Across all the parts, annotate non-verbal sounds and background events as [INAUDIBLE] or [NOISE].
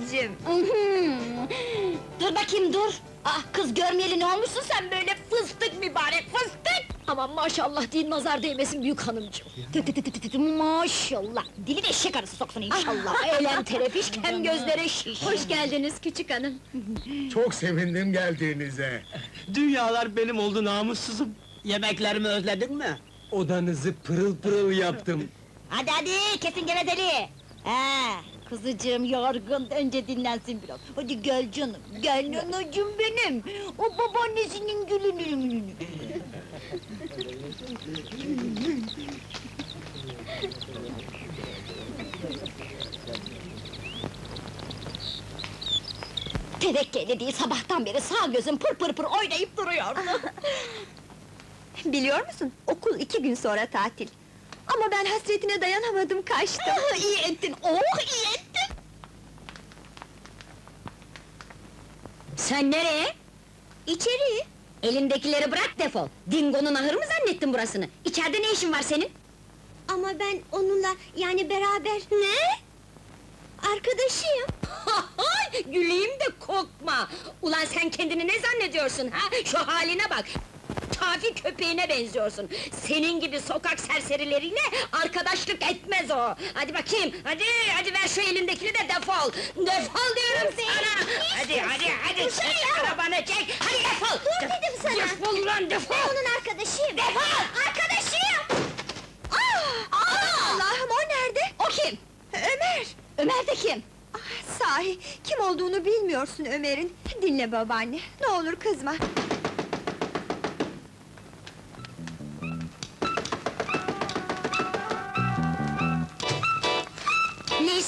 Mhm. dur bakayım dur. Ah kız görmeyeli ne olmuşsun sen böyle fıstık mübarek fıstık. Aman maşallah değil nazar değmesin büyük hanımcığım. Tü tü tü tü tü tü, Maşallah. Dili de eşek arısı soksun inşallah. [LAUGHS] Ah, Elem terefiş hem gözlere şiş. Hoş geldiniz küçük hanım. [LAUGHS] Çok sevindim geldiğinize. Dünyalar benim oldu namussuzum. Yemeklerimi özledin mi? Odanızı pırıl pırıl yaptım. hadi hadi kesin gevezeli. He, kızıcığım yorgun önce dinlensin biraz. Hadi gel canım, gel nanacığım benim. O babaannesinin gülünü. Tevekkeli değil sabahtan beri sağ gözüm pır pır pır oynayıp duruyor. Biliyor musun? Okul iki gün sonra tatil. Ama ben hasretine dayanamadım, kaçtım. Ah, iyi ettin, oh iyi ettin. Sen nereye? İçeri. Elindekileri bırak defol. Dingo'nun ahırı mı zannettin burasını? İçeride ne işin var senin? Ama ben onunla, yani beraber... Ne? Arkadaşıyım. [LAUGHS] Güleyim de korkma! Ulan sen kendini ne zannediyorsun ha? Şu haline bak! Kafi köpeğine benziyorsun. Senin gibi sokak serserileriyle arkadaşlık etmez o. Hadi bakayım, hadi, hadi ver şu elindekini de defol. Defol diyorum sana. Hadi, hadi, hadi, çek arabanı çek. Hadi defol. Dur dedim sana. Defol lan, defol. Onun arkadaşıyım. Defol! Arkadaşıyım. Aa! Allah'ım o nerede? O kim? Ömer. Ömer de kim? Ah, sahi, kim olduğunu bilmiyorsun Ömer'in. Dinle babaanne, ne olur kızma.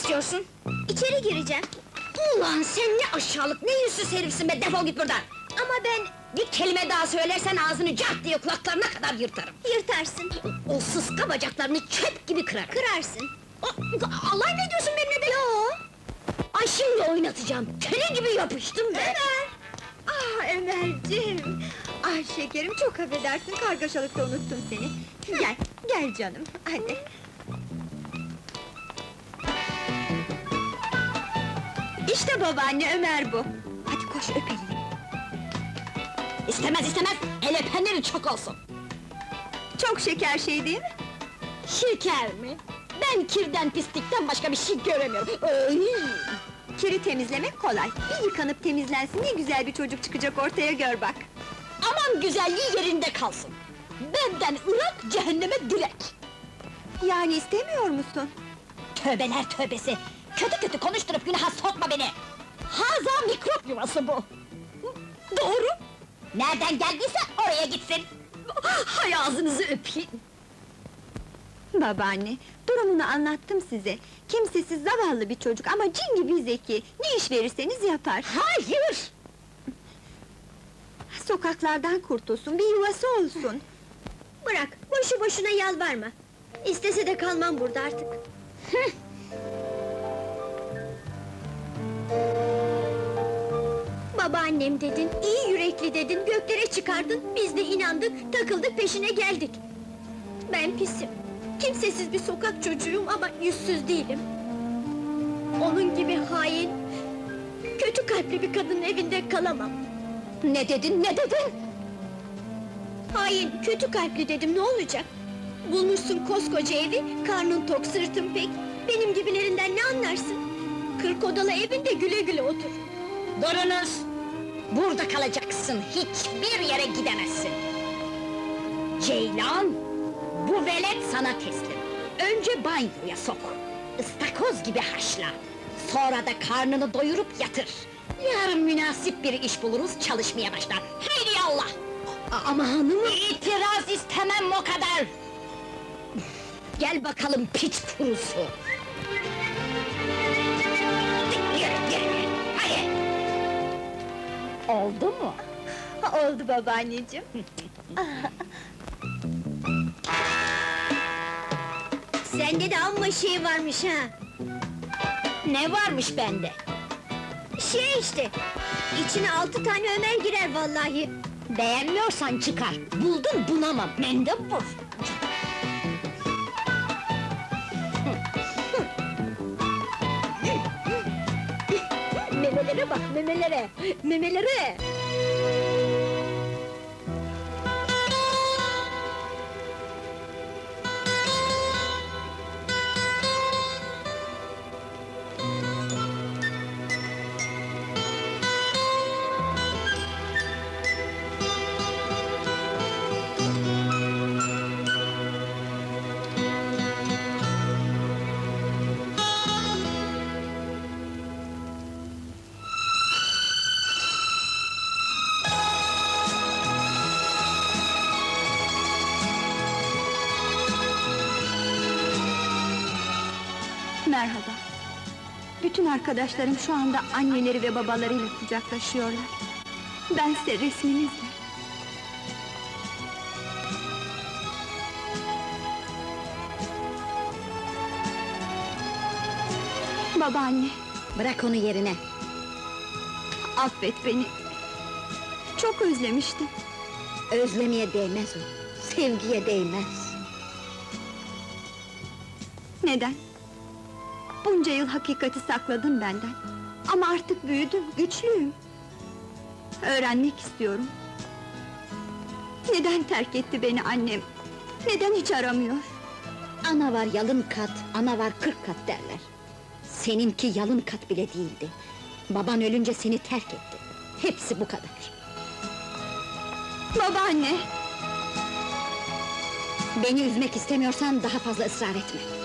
İstiyorsun? İçeri gireceğim. Ulan sen ne aşağılık, ne yüzsüz herifsin be, defol git buradan! Ama ben Bir kelime daha söylersen ağzını cart diye kulaklarına kadar yırtarım. yırtarsın, O sıska bacaklarını çöp gibi kırarım. kırarsın. A- alay mı ediyorsun benimle be? Yo! Ay şimdi oynatacağım, köle gibi yapıştım be! Ömer! Ah Ömerciğim! Ah şekerim çok affedersin, kargaşalıkta unuttum seni. Gel, gel canım, hadi. İşte babaanne Ömer bu. Hadi koş öpelim. İstemez istemez, el öpenlerin çok olsun. Çok şeker şey değil mi? Şeker mi? Ben kirden pislikten başka bir şey göremiyorum. Ay! Kiri temizlemek kolay. Bir yıkanıp temizlensin ne güzel bir çocuk çıkacak ortaya gör bak. Aman güzelliği yerinde kalsın. Benden ırak, cehenneme direk. Yani istemiyor musun? Tövbeler tövbesi! Kötü kötü konuşturup günaha sokma beni! Haza mikrop yuvası bu! Doğru! Nereden geldiyse oraya gitsin! Hay ağzınızı öpeyim! Babaanne, durumunu anlattım size. Kimsesiz zavallı bir çocuk ama cin gibi zeki. Ne iş verirseniz yapar. Hayır! Sokaklardan kurtulsun, bir yuvası olsun. Bırak, boşu boşuna yalvarma. İstese de kalmam burada artık. Babaannem dedin, iyi yürekli dedin, göklere çıkardın, biz de inandık, takıldık peşine geldik. Ben pisim, kimsesiz bir sokak çocuğuyum ama yüzsüz değilim. Onun gibi hain, kötü kalpli bir kadının evinde kalamam. Ne dedin, ne dedin? Hain, kötü kalpli dedim, ne olacak? Bulmuşsun koskoca evi, karnın tok, sırtın pek. Benim gibilerinden ne anlarsın? Kırk odalı evinde güle güle otur. Durunuz! Burada kalacaksın, hiçbir yere gidemezsin! Ceylan! Bu velet sana teslim. Önce banyoya sok. ıstakoz gibi haşla. Sonra da karnını doyurup yatır. Yarın münasip bir iş buluruz, çalışmaya başlar. Haydi Allah! Ama hanımım... İtiraz istemem o kadar! Gel bakalım piç kurusu! Oldu mu? Oldu babaanneciğim. Sende de amma şey varmış ha. Ne varmış bende? Şey işte, içine altı tane Ömer girer vallahi. Beğenmiyorsan çıkar. Buldun bunamam. Mendebur. Memelere bak, memelere! Memelere! Arkadaşlarım şu anda anneleri ve babalarıyla kucaklaşıyorlar. Bense resminizle. Babaanne, Bırak onu yerine. affet beni. Çok özlemiştim. Özlemeye değmez o. Sevgiye değmez. Neden? Bunca yıl hakikati sakladın benden. Ama artık büyüdüm, güçlüyüm. Öğrenmek istiyorum. Neden terk etti beni annem? Neden hiç aramıyor? Ana var yalın kat, ana var kırk kat derler. Seninki yalın kat bile değildi. Baban ölünce seni terk etti. Hepsi bu kadar. Babaanne! Beni üzmek istemiyorsan daha fazla ısrar etme.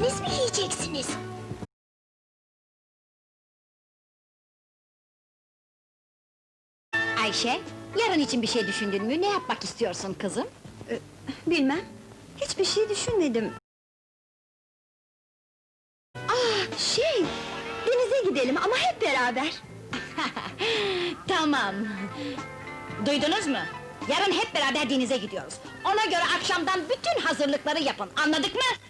İkiniz mi yiyeceksiniz? Ayşe, yarın için bir şey düşündün mü? Ne yapmak istiyorsun kızım? Bilmem, hiçbir şey düşünmedim. Ah, şey! Denize gidelim ama hep beraber. [LAUGHS] Tamam. Duydunuz mu? Yarın hep beraber denize gidiyoruz. Ona göre akşamdan bütün hazırlıkları yapın, anladık mı?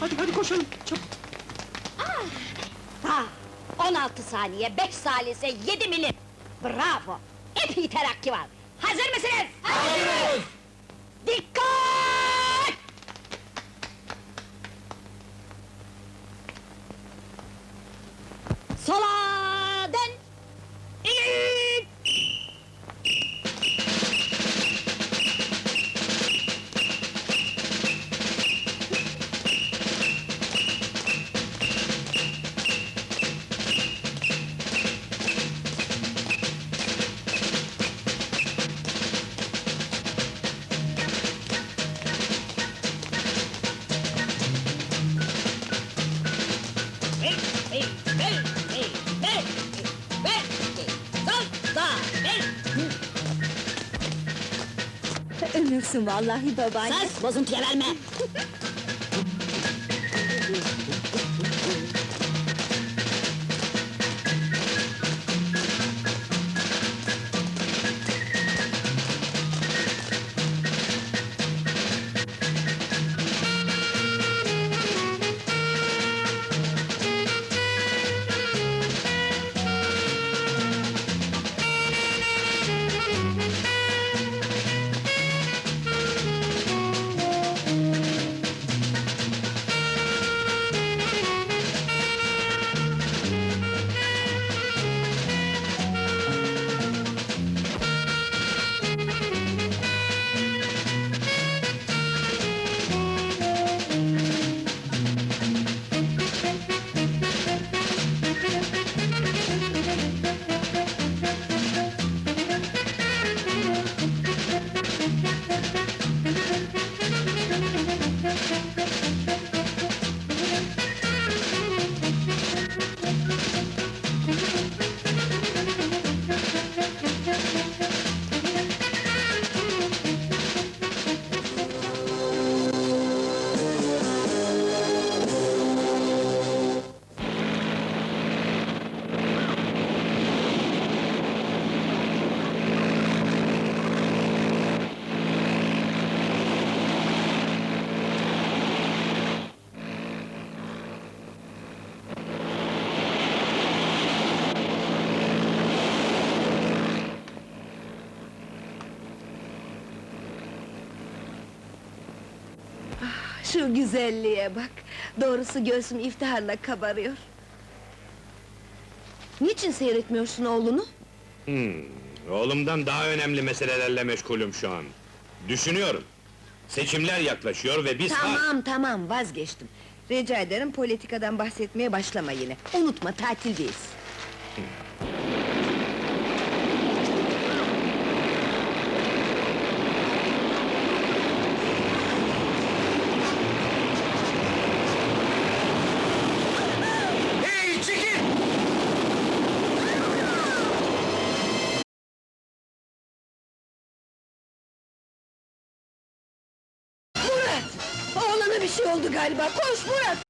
hadi, hadi koşalım, çabuk! Ha, 16 saniye, 5 salise, 7 milim! Bravo! Epey terakki var! Hazır mısınız? Hazırız! Ölürsün vallahi babaanne. Sus, bozuntuya verme! [LAUGHS] Şu güzelliğe bak! Doğrusu göğsüm iftiharla kabarıyor. Niçin seyretmiyorsun oğlunu? Hmm, oğlumdan daha önemli meselelerle meşgulüm şu an. Düşünüyorum. Seçimler yaklaşıyor ve biz... Tamam tamam vazgeçtim. Rica ederim politikadan bahsetmeye başlama yine. Unutma tatildeyiz. Hey bir şey oldu galiba. Koş Murat!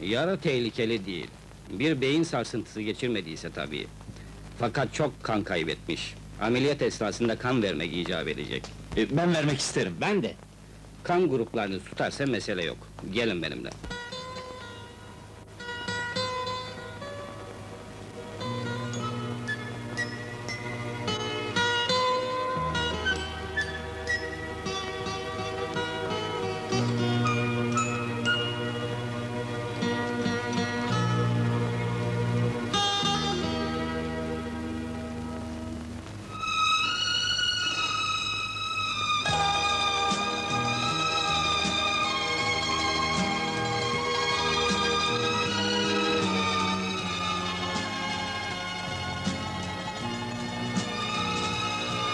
Yara tehlikeli değil. Bir beyin sarsıntısı geçirmediyse tabii. Fakat çok kan kaybetmiş. Ameliyat esnasında kan vermek icap edecek. E, ben vermek isterim. Ben de. Kan gruplarını tutarsa mesele yok. Gelin benimle.